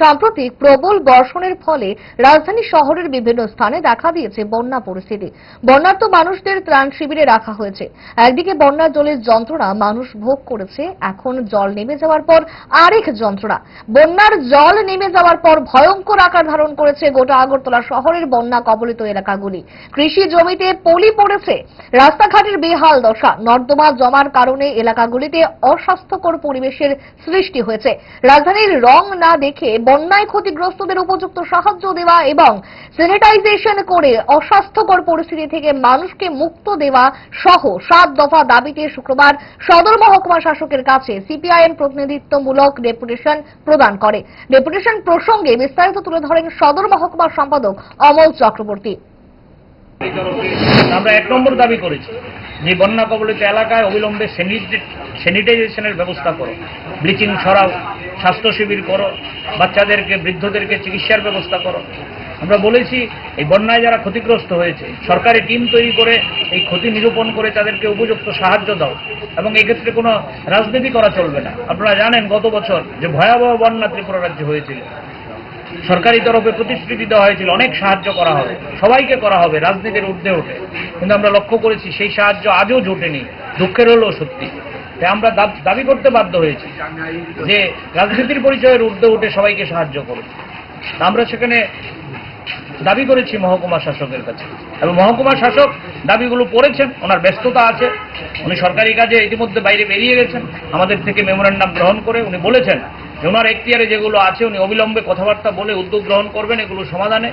সাম্প্রতিক প্রবল বর্ষণের ফলে রাজধানী শহরের বিভিন্ন স্থানে দেখা দিয়েছে বন্যা পরিস্থিতি। বন্যার্ত মানুষদের ত্রাণ শিবিরে রাখা হয়েছে। একদিকে বন্যার জলের যন্ত্রণা মানুষ ভোগ করেছে, এখন জল নেমে যাওয়ার পর আরেক যন্ত্রণা। বন্যার জল নেমে যাওয়ার পর ভয়ঙ্কর আকার ধারণ করেছে গোটা আগরতলা শহরের বন্যা কবলিত এলাকাগুলি। কৃষি জমিতে পলি পড়েছে। রাস্তাঘাটের বেহাল দশা, নর্দমা জমার কারণে এলাকাগুলিতে অস্বাস্থ্যকর পরিবেশের সৃষ্টি হয়েছে। রাজধানীর রং না দেখে বন্যায় ক্ষতিগ্রস্তদের উপযুক্ত সাহায্য দেওয়া এবং স্যানিটাইজেশন করে অস্বাস্থ্যকর পরিস্থিতি থেকে মানুষকে মুক্ত দেওয়া সহ সাত দফা দাবিতে শুক্রবার সদর মহকুমা শাসকের কাছে সিপিআইএম প্রতিনিধিত্বমূলক ডেপুটেশন প্রদান করে। ডেপুটেশন প্রসঙ্গে বিস্তারিত তুলে ধরেন সদর মহকুমা সম্পাদক অমল চক্রবর্তী। আমরা এক নম্বর দাবি করেছি যে বন্যা কবলিত এলাকায় অবিলম্বে স্যানিটাইজেশনের ব্যবস্থা করো। ব্লিচিং সরাও স্বাস্থ্য শিবির করো, বাচ্চাদেরকে, বৃদ্ধদেরকে চিকিৎসার ব্যবস্থা করো। আমরা বলেছি, এই বন্যায় যারা ক্ষতিগ্রস্ত হয়েছে, সরকারি টিম তৈরি করে এই ক্ষতি নিরূপণ করে তাদেরকে উপযুক্ত সাহায্য দাও এবং এক্ষেত্রে কোনো রাজনীতি করা চলবে না। আপনারা জানেন গত বছর যে ভয়াবহ বন্যা ত্রিপুরা রাজ্যে হয়েছিল। সরকারি তরফে প্রতিশ্রুতি দেওয়া হয়েছিল, অনেক সাহায্য করা হবে, সবাইকে করা হবে, রাজনীতির ঊর্ধ্বে ওঠে কিন্তু আমরা লক্ষ্য করেছি, সেই সাহায্য আজও জোটেনি, দুঃখের হলেও সত্যি। তাই আমরা দাবি করতে বাধ্য হয়েছি যে রাজনীতির পরিচয়ের ঊর্ধ্বে উঠে সবাইকে সাহায্য করুন। আমরা সেখানে দাবি করেছি মহকুমা শাসকের কাছে। এবং মহকুমা শাসক দাবিগুলো পড়েছেন, ওনার ব্যস্ততা আছে। উনি সরকারি কাজে ইতিমধ্যে বাইরে বেরিয়ে গেছেন। আমাদের থেকে মেমোরেন্ডাম গ্রহণ করে উনি বলেছেন যে, ওনার এখতিয়ারে যেগুলো আছে, উনি অবিলম্বে কথাবার্তা বলে উদ্যোগ গ্রহণ করবেন, এগুলো সমাধানে।